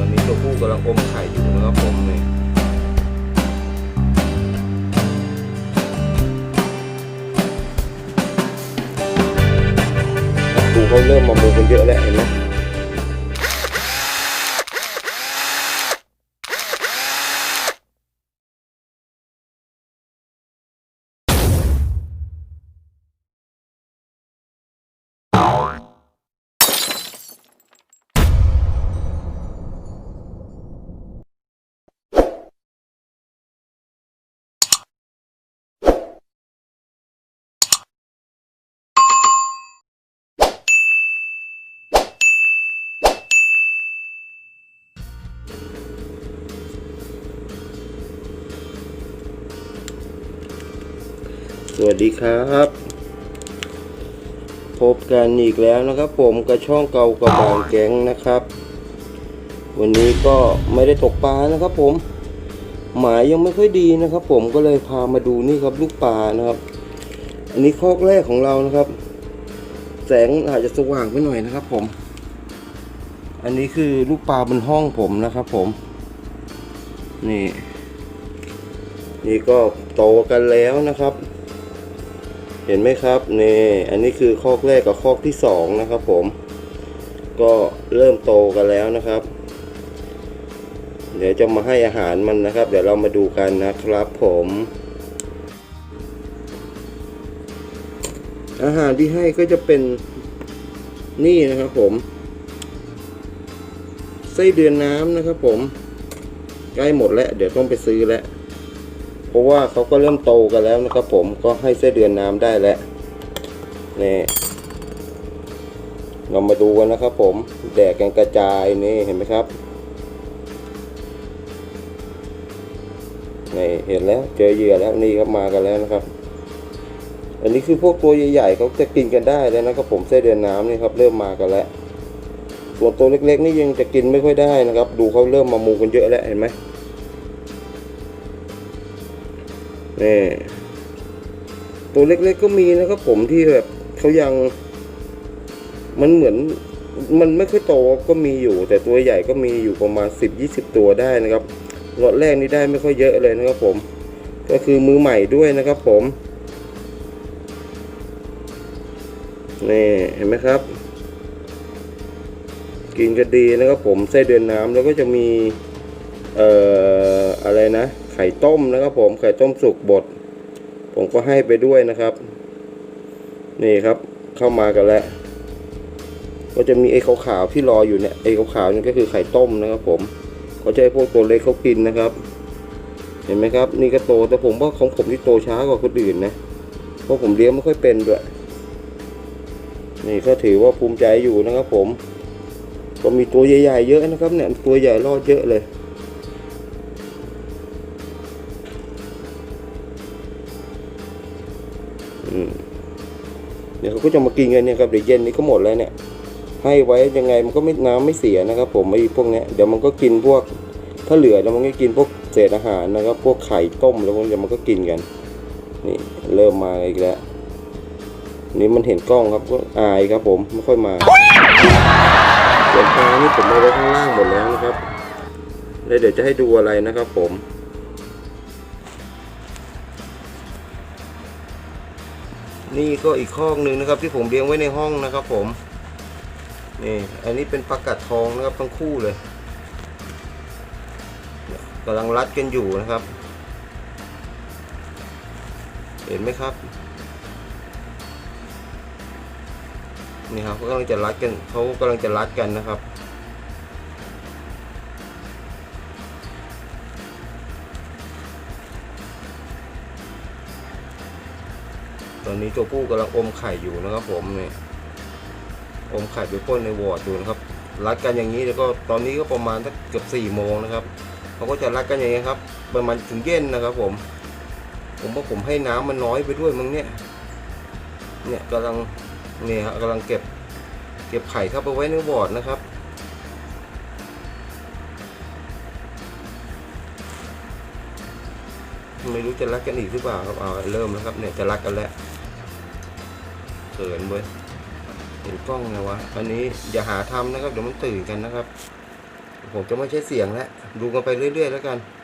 ตอนนี้ตัวผู้กำลังอมไข่อยู่นะครับผมเนี่ยดูเขาเริ่มมามูกันเยอะแล้วเห็นไหม สวัสดีครับ พบกันอีกแล้วนะครับผมกระช่องเก่ากระบางแก๊งนะครับ วันนี้ก็ไม่ได้ตกปลานะครับผม หมายยังไม่ค่อยดีนะครับ ผมก็เลยพามาดูนี่ครับลูกปลานะครับ อันนี้คอกแรกของเรานะครับ แสงอาจจะสว่างไปหน่อยนะครับ ผม อันนี้คือลูกปลาบนห้องผมนะครับ ผม นี่ นี่ก็โตกันแล้วนะครับ เห็นไหมครับนี่อันนี้คือคอกแรกกับคอกที่สองนะครับผม ก็เริ่มโตกันแล้วนะครับ เดี๋ยวจะมาให้อาหารมันนะครับ เดี๋ยวเรามาดูกันนะครับผม อาหารที่ให้ก็จะเป็นนี่นะครับผมไส้เดือนน้ำนะครับผม ใกล้หมดแล้ว เดี๋ยวต้องไปซื้อแล้ว เพราะว่าเขาก็เริ่มโตกันแล้วนะครับผมก็ให้ไส้เดือนน้ำได้แล้วนี่เรามาดูกันนะครับผมแดกกันกระจายนี่เห็นไหมครับนี่เห็นแล้วเจอเหยื่อแล้วนี่ครับมากันแล้วนะครับ อันนี้คือพวกตัวใหญ่ๆเขาจะกินกันได้แล้วนะครับผมไส้เดือนน้ำนี่ครับเริ่มมากันแล้วส่วนตัวเล็กๆนี่ยังจะกินไม่ค่อยได้นะครับ ดูเขาเริ่มมามูกันเยอะแล้วเห็นไหม นี่ตัวเล็กๆก็มีนะครับผมที่แบบเขายังมันเหมือนมันไม่ค่อยโตก็มีอยู่ แต่ตัวใหญ่ก็มีอยู่ประมาณสิบยี่สิบตัวได้นะครับรถแรกนี่ได้ไม่ค่อยเยอะเลยนะครับผม ก็คือมือใหม่ด้วยนะครับผมนี่เห็นไหมครับ กินก็ดีนะครับผมไส้เดือนน้ำแล้วก็จะมี เอ่ออะไรนะ ไข่ต้มนะครับผมไข่ต้มสุกบด ผมก็ให้ไปด้วยนะครับ นี่ครับเข้ามากันแล้ว ก็จะมีไอ้ขาวๆที่รออยู่เนี่ยไอ้ขาวๆนี่ก็คือไข่ต้มนะครับ ผมเขาจะให้พวกตัวเล็กเขากินนะครับ เห็นไหมครับ นี่ก็โตแต่ผมว่าของผมที่โตช้ากว่าคนอื่นนะเพราะผมเลี้ยงไม่ค่อยเป็นด้วยนี่ก็ถือว่าภูมิใจอยู่นะครับ ผม ก็มีตัวใหญ่ๆเยอะนะครับ เนี่ยตัวใหญ่รอดเยอะเลย เขาก็จะมากินกันเนี่ยครับเดี๋ยวเย็นนี้ก็หมดแล้วเนี่ย ให้ไว้ยังไงมันก็ไม่น้ำไม่เสียนะครับ ผมไอ้พวกเนี้ยเดี๋ยวมันก็กินพวกถ้าเหลือแล้วมันก็กินพวกเศษอาหารนะครับ พวกไข่ต้มแล้วพวกนี้มันก็กินกันนี่เริ่มมาอีกแล้วนี่มันเห็นกล้องครับก็อายครับ ผมไม่ค่อยมาส่วนปลานี่ผมเอาไว้ข้างล่างหมดแล้วนะครับแล้วเดี๋ยวจะให้ดูอะไรนะครับ ผม นี่ก็อีกข้อหนึ่งนะครับ ที่ผมเลี้ยงไว้ในห้องนะครับ ผมนี่อันนี้เป็นปลากัดทองนะครับทั้งคู่เลยกำลังรัดกันอยู่นะครับ เห็นไหมครับนี่ครับเขากำลังจะรัดกันเขากำลังจะรัดกันนะครับ ตอนนี้ตัวผู้กำลังอมไข่อยู่นะครับ ผมเนี่ยอมไข่ไปพ่นในวอร์ดอยู่นะครับรัดกันอย่างนี้แล้วก็ตอนนี้ก็ประมาณสักเกือบสี่โมงนะครับเขาก็จะรัดกันอย่างนี้ครับ ประมาณถึงเย็นนะครับ ผม ผมว่าผมให้น้ำมันน้อยไปด้วยมั้งเนี่ย เนี่ยกำลังเนี่ยกำลังเก็บ เก็บไข่เข้าไปไว้ในวอร์ดนะครับ ไม่รู้จะรักกันอีกหรือเปล่าครับเอาเริ่มแล้วครับเนี่ยจะรักกันแล้วเขินเว้ยเห็นกล้องไงวะอันนี้อย่าหาทำนะครับเดี๋ยวมันตื่นกันนะครับ ผมจะไม่ใช้เสียงแล้วดูกันไปเรื่อย ๆ แล้วกันใน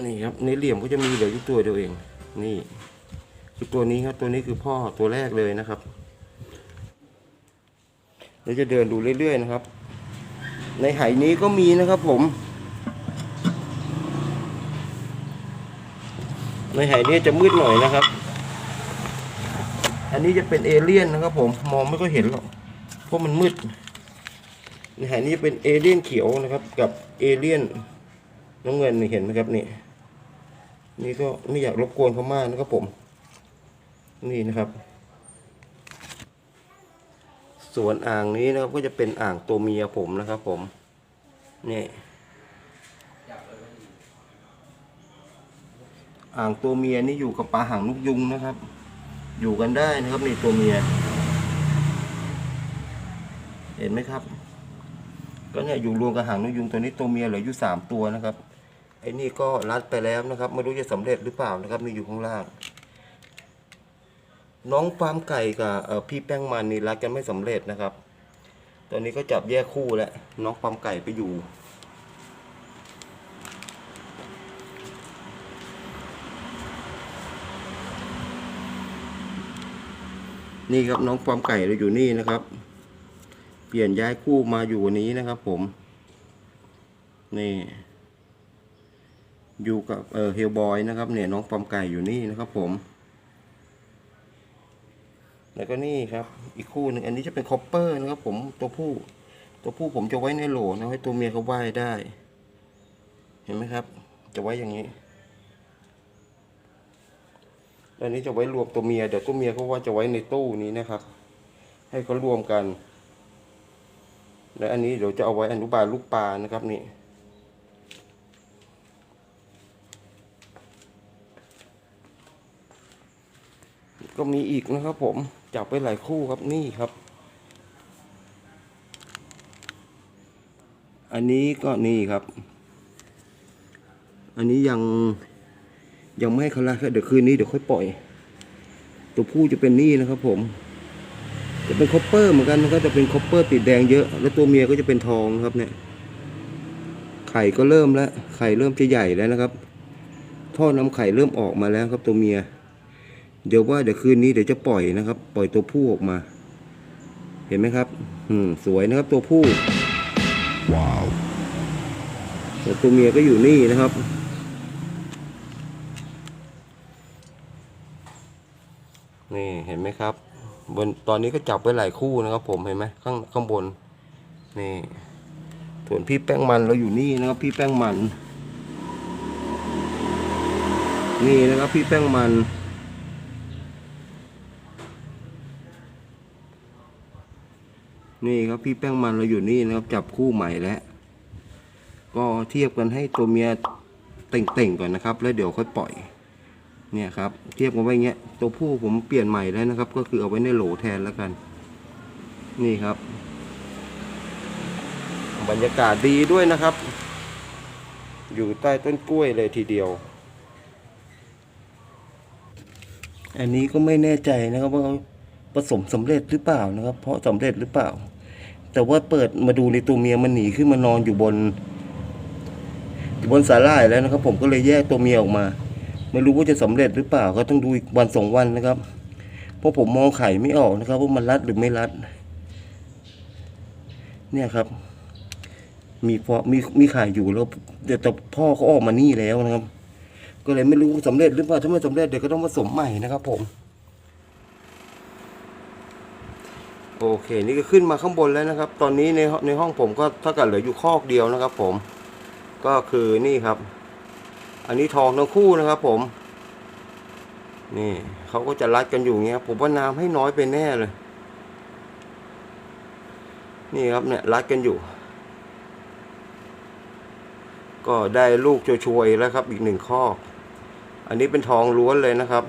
นี่ครับในเหลี่ยมก็จะมีเหลืออยู่ตัวเดียวเอง นี่ คือตัวนี้ครับตัวนี้คือพ่อตัวแรกเลยนะครับเดี๋ยวจะเดินดูเรื่อยๆนะครับ ในไหนี้ก็มีนะครับผม ในไหนี้จะมืดหน่อยนะครับ อันนี้จะเป็นเอเลี่ยนนะครับผมมองไม่ค่อยเห็นหรอกเพราะมันมืดในไหนี้เป็นเอเลี่ยนเขียวนะครับ กับเอเลี่ยน น้ำเงินนี่เห็นไหมครับนี่ นี่ก็ไม่อยากรบกวนเขามากนะครับผม นี่นะครับ ส่วนอ่างนี้นะครับก็จะเป็นอ่างตัวเมียผมนะครับ ผม นี่อ่างตัวเมียนี่อยู่กับปลาหางนกยุงนะครับ อยู่กันได้นะครับนี่ตัวเมีย เห็นไหมครับ ก็เนี่ยอยู่รวมกับหางนกยุงตัวนี้ตัวเมียเหลืออยู่สามตัวนะครับ ไอ้นี่ก็รัดไปแล้วนะครับ ไม่รู้จะสำเร็จหรือเปล่านะครับนี่อยู่ข้างล่าง น้องฟาร์มไก่กับพี่แป้งมันนี่รัดกันไม่สำเร็จนะครับ ตอนนี้ก็จับแยกคู่แล้วน้องฟาร์มไก่ไปอยู่นี่ครับน้องฟาร์มไก่เราอยู่นี่นะครับ เปลี่ยนย้ายคู่มาอยู่นี้นะครับผม นี่ อยู่กับเออเฮลบอยนะครับเนี่ยน้องฟอมไก่อยู่นี่นะครับผม แล้วก็นี่ครับ อีกคู่หนึ่งอันนี้จะเป็นคอปเปอร์นะครับผมตัวผู้ตัวผู้ผมจะไว้ในโหลนะให้ตัวเมียเขาว่ายได้ เห็นไหมครับ จะไว้อย่างนี้อันนี้จะไว้รวมตัวเมียเดี๋ยวตัวเมียเขาว่าจะไว้ในตู้นี้นะครับ ให้เขารวมกัน และอันนี้เดี๋ยวจะเอาไว้อนุบาลลูกปลานะครับนี่ ก็มีอีกนะครับผมจับไปหลายคู่ครับนี่ครับ อันนี้ก็นี่ครับ อันนี้ยังยังไม่ให้เขาละเดี๋ยวคืนนี้เดี๋ยวค่อยปล่อย ตัวผู้จะเป็นนี่นะครับ ผม จะเป็นคอปเปอร์เหมือนกันนะครับจะเป็นคอปเปอร์ติดแดงเยอะ แล้วตัวเมียก็จะเป็นทองครับเนี่ย ไข่ก็เริ่มแล้ว ไข่เริ่มจะใหญ่แล้วนะครับ ท่อน้ำไข่เริ่มออกมาแล้วครับตัวเมีย เดี๋ยวว่าเดี๋ยวคืนนี้เดี๋ยวจะปล่อยนะครับ ปล่อยตัวผู้ออกมา เห็นไหมครับ อืมสวยนะครับตัวผู้ว้าวแต่ตัวเมียก็อยู่นี่นะครับ นี่เห็นไหมครับบนตอนนี้ก็จับไว้หลายคู่นะครับผมเห็นไหมข้างข้างบนนี่ส่วนพี่แป้งมันเราอยู่นี่นะครับ พี่แป้งมัน นี่นะครับ พี่แป้งมัน นี่ครับพี่แป้งมันเราอยู่นี่นะครับ จับคู่ใหม่แล้ว ก็เทียบกันให้ตัวเมียเต่งๆก่อนนะครับ แล้วเดี๋ยวค่อยปล่อย เนี่ยครับ เทียบกันไว้เงี้ย ตัวผู้ผมเปลี่ยนใหม่แล้วนะครับ ก็คือเอาไว้ในโหลแทนแล้วกัน นี่ครับ บรรยากาศดีด้วยนะครับ อยู่ใต้ต้นกล้วยเลยทีเดียว อันนี้ก็ไม่แน่ใจนะครับว่าผสมสำเร็จหรือเปล่านะครับ เพราะสำเร็จหรือเปล่า แต่ว่าเปิดมาดูในตัวเมียมันหนีขึ้นมานอนอยู่บนอยู่บนสาหร่ายแล้วนะครับ ผมก็เลยแยกตัวเมียออกมา ไม่รู้ว่าจะสำเร็จหรือเปล่าก็ต้องดูอีกวันสองวันนะครับ เพราะผมมองไข่ไม่ออกนะครับ ว่ามันรัดหรือไม่รัด เนี่ยครับ มีฟอมีมีไข่อยู่แล้วเดี๋ยวแต่พ่อเขาออกมานี่แล้วนะครับ ก็เลยไม่รู้สำเร็จหรือเปล่าถ้าไม่สำเร็จเดี๋ยวก็ต้องผสมใหม่นะครับ ผม โอเค นี่ก็ขึ้นมาข้างบนแล้วนะครับ ตอนนี้ในในห้องผมก็เท่ากับเหลืออยู่คอกเดียวนะครับผม ก็คือนี่ครับ อันนี้ทองทั้งคู่นะครับผม นี่เขาก็จะรัดกันอยู่เงี้ย ผมว่าน้ำให้น้อยไปแน่เลย นี่ครับเนี่ยรัดกันอยู่ ก็ได้ลูกช่วยๆแล้วครับ อีกหนึ่งข้ออันนี้เป็นทองล้วนเลยนะครับ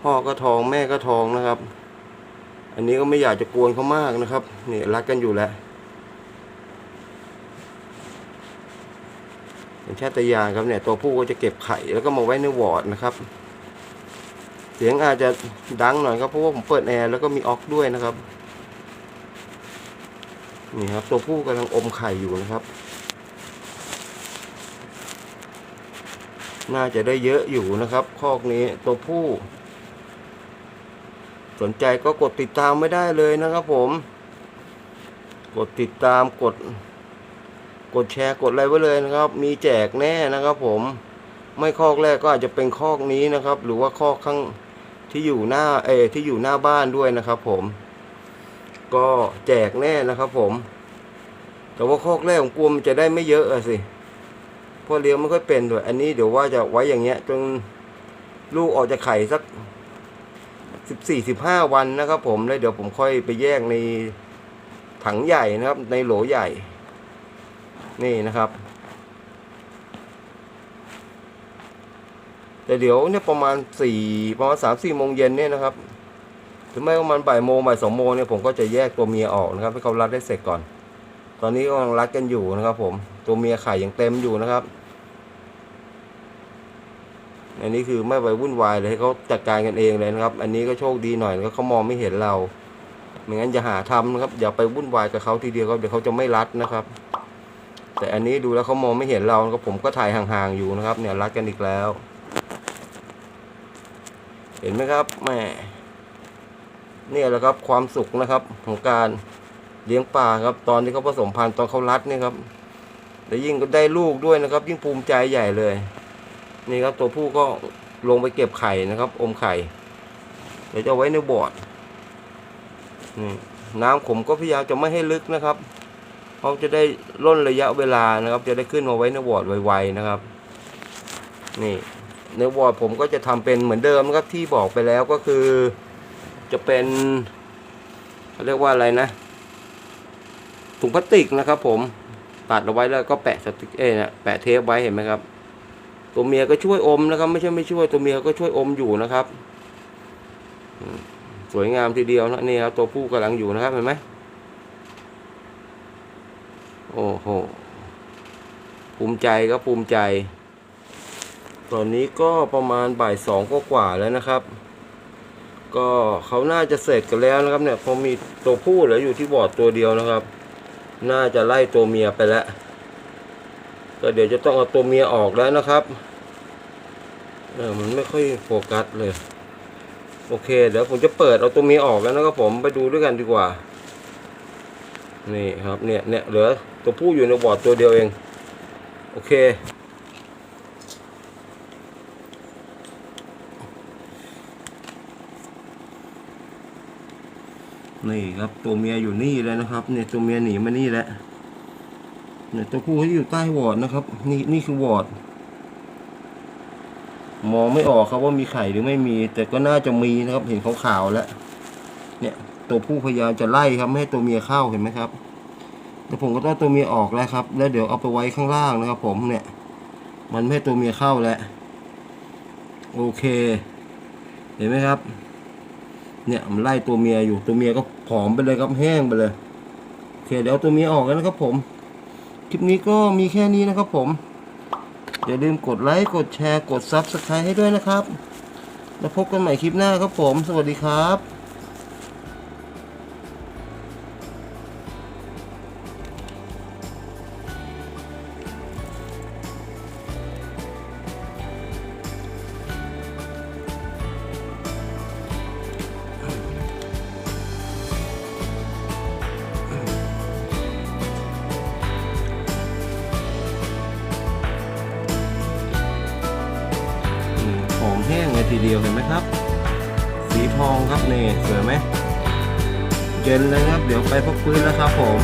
พ่อก็ทองแม่ก็ทองนะครับ อันนี้ก็ไม่อยากจะกวนเขามากนะครับนี่รักกันอยู่แล้วเป็นชาตญาณครับเนี่ยตัวผู้ก็จะเก็บไข่แล้วก็มาไว้ในวอร์ดนะครับ เสียงอาจจะดังหน่อยครับเพราะว่าผมเปิดแอร์แล้วก็มีออกด้วยนะครับนี่ครับตัวผู้กำลังอมไข่อยู่นะครับ น่าจะได้เยอะอยู่นะครับ คอกนี้ตัวผู้ สนใจก็กดติดตามไม่ได้เลยนะครับผม กดติดตามกด กดแชร์กดอะไรไว้เลยนะครับ มีแจกแน่นะครับ ผมไม่คอกแรกก็อาจจะเป็นคอกนี้นะครับ หรือว่าคอกข้างที่อยู่หน้าเอที่อยู่หน้าบ้านด้วยนะครับ ผม ก็แจกแน่นะครับ ผม แต่ว่าคอกแรกผมกลัวมันจะได้ไม่เยอะอะสิเพราะเลี้ยงไม่ค่อยเป็นด้วย อันนี้เดี๋ยวว่าจะไว้อย่างเงี้ยจนลูกออกจากไข่สัก สิบสี่สิบห้าวันนะครับผมแล้วเดี๋ยวผมค่อยไปแยกในถังใหญ่นะครับ ในโหลใหญ่ นี่นะครับแต่เดี๋ยวเนี่ยประมาณสี่ประมาณสามสี่โมงเย็นเนี่ยนะครับถึงไม่ประมาณบ่ายโมงบ่ายสองโมงเนี่ยผมก็จะแยกตัวเมียออกนะครับให้เขารัดได้เสร็จก่อน ตอนนี้ก็กำลังรัดกันอยู่นะครับ ผมตัวเมียไข่ยังเต็มอยู่นะครับ อันนี้คือไม่ไปวุ่นวายเลยให้เขาจัดการกันเองเลยนะครับ อันนี้ก็โชคดีหน่อยนะครับเขามองไม่เห็นเราไม่งั้นจะหาทำนะครับ อย่าไปวุ่นวายกับเขาทีเดียวครับเดี๋ยวเขาจะไม่รัดนะครับ แต่อันนี้ดูแล้วเขามองไม่เห็นเราครับผมก็ถ่ายห่างๆอยู่นะครับ เนี่ยรัดกันอีกแล้ว เห็นไหมครับแม่เนี่ยแหละครับความสุขนะครับของการเลี้ยงปลาครับ ตอนที่เขาผสมพันธุ์ตอนเขารัดเนี่ยครับ แล้วยิ่งก็ได้ลูกด้วยนะครับ ยิ่งภูมิใจใหญ่เลย นี่ครับตัวผู้ก็ลงไปเก็บไข่นะครับ อมไข่ เดี๋ยวจะไว้ในบอดนี่น้ำผมก็พยายามจะไม่ให้ลึกนะครับเพราะจะได้ล่นระยะเวลานะครับ จะได้ขึ้นมาไว้ในบอดไวๆนะครับ นี่ในวอดผมก็จะทำเป็นเหมือนเดิมนะครับที่บอกไปแล้วก็คือจะเป็นเขาเรียกว่าอะไรนะ ถุงพลาสติกนะครับ ผมตัดเอาไว้แล้วก็แปะสติกเอ้ยนะแปะเทปไว้เห็นไหมครับ ตัวเมียก็ช่วยอมนะครับ ไม่ใช่ไม่ช่วยตัวเมียก็ช่วยอมอยู่นะครับ สวยงามทีเดียวนะนี่ครับตัวผู้กำลังอยู่นะครับเห็นไหมโอ้โหภูมิใจก็ภูมิใจ ตอนนี้ก็ประมาณบ่ายสองก็กว่าแล้วนะครับ ก็เขาน่าจะเสร็จกันแล้วนะครับเนี่ยเพอมีตัวผู้เหลืออยู่ที่บอร์ดตัวเดียวนะครับ น่าจะไล่ตัวเมียไปแล้วก็เดี๋ยวจะต้องเอาตัวเมียออกแล้วนะครับ เออมันไม่ค่อยโฟกัสเลย โอเค เดี๋ยวผมจะเปิดเอาตัวเมียออกแล้วนะครับผมไปดูด้วยกันดีกว่า นี่ครับเนี่ยเนี่ยเหลือตัวผู้อยู่ในบอร์ดตัวเดียวเอง โอเค นี่ครับตัวเมียอยู่นี่แล้วนะครับ เนี่ยตัวเมียหนีมานี่แล้วเนี่ยตัวผู้ที่อยู่ใต้วอร์ดนะครับ นี่นี่คือวอร์ด มองไม่ออกครับว่ามีไข่หรือไม่มี แต่ก็น่าจะมีนะครับ เห็นขาวๆแล้ว เนี่ย ตัวผู้พยายามจะไล่ครับไม่ให้ตัวเมียเข้าเห็นไหมครับ แต่ผมก็ต้องตัวเมียออกแล้วครับ แล้วเดี๋ยวเอาไปไว้ข้างล่างนะครับ ผมเนี่ย มันไม่ให้ตัวเมียเข้าแล้วโอเค เห็นไหมครับ เนี่ยมันไล่ตัวเมียอยู่ตัวเมียก็ผอมไปเลยครับแห้งไปเลยโอเคเดี๋ยวตัวเมียออกแล้วนะครับผมคลิปนี้ก็มีแค่นี้นะครับผม อย่าลืมกดไลค์ กดแชร์ กด Subscribe ให้ด้วยนะครับ แล้วพบกันใหม่คลิปหน้าครับผม สวัสดีครับ ทีเดียวเห็นไหมครับ สีทองครับนี่สวยไหมเย็นเลยครับ เดี๋ยวไปพักฟื้นแล้วครับผม